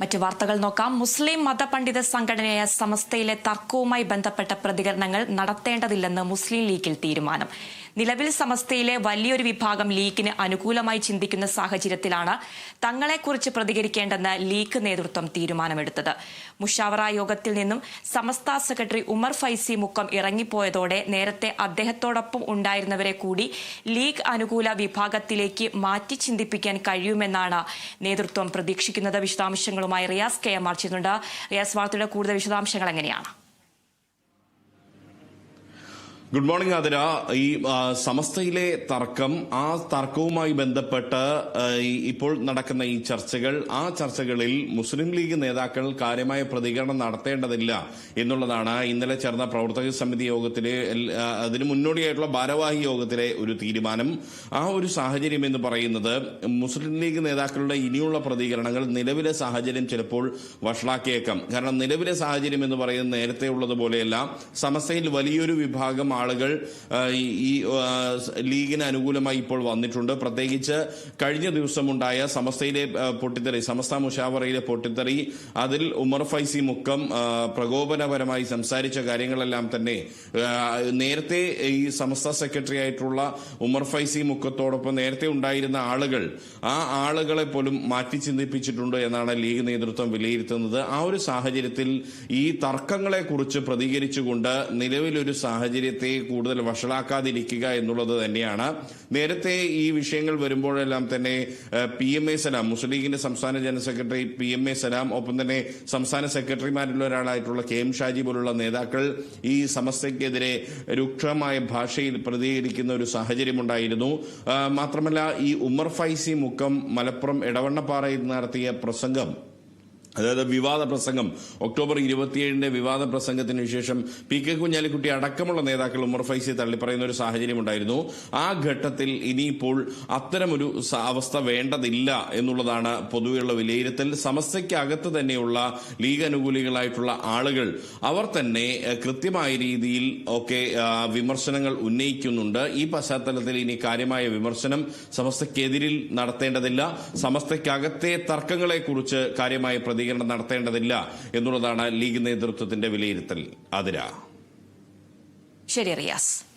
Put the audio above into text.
മറ്റു വാർത്തകൾ നോക്കാം. മുസ്ലിം മതപണ്ഡിത സംഘടനയായ സമസ്തയിലെ തർക്കവുമായി ബന്ധപ്പെട്ട പ്രതികരണങ്ങൾ നടത്തേണ്ടതില്ലെന്ന് മുസ്ലിം ലീഗിൽ തീരുമാനം. നിലവിൽ സമസ്തയിലെ വലിയൊരു വിഭാഗം ലീഗിന് അനുകൂലമായി ചിന്തിക്കുന്ന സാഹചര്യത്തിലാണ് തങ്ങളെക്കുറിച്ച് പ്രതികരിക്കേണ്ടെന്ന് ലീഗ് നേതൃത്വം തീരുമാനമെടുത്തത്. മുഷാവറ യോഗത്തിൽ നിന്നും സമസ്ത സെക്രട്ടറി ഉമർ ഫൈസി മുക്കം ഇറങ്ങിപ്പോയതോടെ നേരത്തെ അദ്ദേഹത്തോടൊപ്പം ഉണ്ടായിരുന്നവരെ കൂടി ലീഗ് അനുകൂല വിഭാഗത്തിലേക്ക് മാറ്റി ചിന്തിപ്പിക്കാൻ കഴിയുമെന്നാണ് നേതൃത്വം പ്രതീക്ഷിക്കുന്നത്. വിശദാംശങ്ങളുമായി റിയാസ് കെ എം ആർ ചെയ്യുന്നുണ്ട്. റിയാസ് വാർത്തയുടെ കൂടുതൽ വിശദാംശങ്ങൾ എങ്ങനെയാണ്? ഗുഡ് മോർണിംഗ് ആതിര ഈ സമസ്തയിലെ തർക്കം ആ തർക്കവുമായി ബന്ധപ്പെട്ട് ഇപ്പോൾ നടക്കുന്ന ഈ ചർച്ചകൾ ആ ചർച്ചകളിൽ മുസ്ലിം ലീഗ് നേതാക്കൾ കാര്യമായ പ്രതികരണം നടത്തേണ്ടതില്ല എന്നുള്ളതാണ് ഇന്നലെ ചേർന്ന പ്രവർത്തക സമിതി യോഗത്തിലെ അതിന് മുന്നോടിയായിട്ടുള്ള ഭാരവാഹി യോഗത്തിലെ ഒരു തീരുമാനം. ആ ഒരു സാഹചര്യം എന്ന് പറയുന്നത് മുസ്ലിം ലീഗ് നേതാക്കളുടെ ഇനിയുള്ള പ്രതികരണങ്ങൾ നിലവിലെ സാഹചര്യം ചിലപ്പോൾ വഷളാക്കിയേക്കാം. കാരണം നിലവിലെ സാഹചര്യം എന്ന് പറയുന്നത് നേരത്തെ ഉള്ളതുപോലെയല്ല സമസ്തയിൽ വലിയൊരു വിഭാഗം ആളുകൾ ഈ- ലീഗിന് അനുകൂലമായി ഇപ്പോൾ വന്നിട്ടുണ്ട്. പ്രത്യേകിച്ച് കഴിഞ്ഞ ദിവസമുണ്ടായ സമസ്തയിലെ പൊട്ടിത്തെറി സമസ്ത മുഷാവറയിലെ പൊട്ടിത്തെറി അതിൽ ഉമർ ഫൈസി മുക്കം പ്രകോപനപരമായി സംസാരിച്ച കാര്യങ്ങളെല്ലാം തന്നെ നേരത്തെ ഈ സമസ്ത സെക്രട്ടറി ആയിട്ടുള്ള ഉമർ ഫൈസി മുക്കത്തോടൊപ്പം നേരത്തെ ഉണ്ടായിരുന്ന ആളുകൾ ആ ആളുകളെ പോലും മാറ്റി ചിന്തിപ്പിച്ചിട്ടുണ്ട് എന്നാണ് ലീഗ് നേതൃത്വം വിലയിരുത്തുന്നത്. ആ ഒരു സാഹചര്യത്തിൽ ഈ തർക്കങ്ങളെ കുറിച്ച് പ്രതികരിച്ചുകൊണ്ട് നിലവിലൊരു സാഹചര്യത്തെ കൂടുതൽ വഷളാക്കാതിരിക്കുക എന്നുള്ളത് തന്നെയാണ്. നേരത്തെ ഈ വിഷയങ്ങൾ വരുമ്പോഴെല്ലാം തന്നെ P M A Salam Muslim ലീഗിന്റെ സംസ്ഥാന general secretary P M A Salam ഒപ്പം തന്നെ സംസ്ഥാന സെക്രട്ടറിമാരിൽ ഒരാളായിട്ടുള്ള കെ എം ഷാജി പോലുള്ള നേതാക്കൾ ഈ സമസ്തയ്ക്കെതിരെ രൂക്ഷമായ ഭാഷയിൽ പ്രതികരിക്കുന്ന ഒരു സാഹചര്യമുണ്ടായിരുന്നു. മാത്രമല്ല ഈ ഉമർ ഫൈസി മുക്കം മലപ്പുറം എടവണ്ണപ്പാറയിൽ നടത്തിയ പ്രസംഗം അതായത് വിവാദ പ്രസംഗം. ഒക്ടോബർ ഇരുപത്തിയേഴിന്റെ വിവാദ പ്രസംഗത്തിന് ശേഷം പി കെ കുഞ്ഞാലിക്കുട്ടി അടക്കമുള്ള നേതാക്കൾ ഉമർ ഫൈസിയെ തള്ളിപ്പറയുന്ന ഒരു സാഹചര്യം ഉണ്ടായിരുന്നു. ആ ഘട്ടത്തിൽ ഇനിയിപ്പോൾ അത്തരമൊരു അവസ്ഥ വേണ്ടതില്ല എന്നുള്ളതാണ് പൊതുവെയുള്ള വിലയിരുത്തൽ. സമസ്തയ്ക്കകത്ത് തന്നെയുള്ള ലീഗ് അനുകൂലികളായിട്ടുള്ള ആളുകൾ അവർ തന്നെ കൃത്യമായ രീതിയിൽ ഒക്കെ വിമർശനങ്ങൾ ഉന്നയിക്കുന്നുണ്ട്. ഈ പശ്ചാത്തലത്തിൽ ഇനി കാര്യമായ വിമർശനം സമസ്തയ്ക്കെതിരിൽ നടത്തേണ്ടതില്ല. സമസ്തയ്ക്കകത്തെ തർക്കങ്ങളെക്കുറിച്ച് കാര്യമായ പ്രതികരണം നടത്തേണ്ടതില്ല എന്നുള്ളതാണ് ലീഗ് നേതൃത്വത്തിന്റെ വിലയിരുത്തൽ. അതിര ശരി റിയാസ്.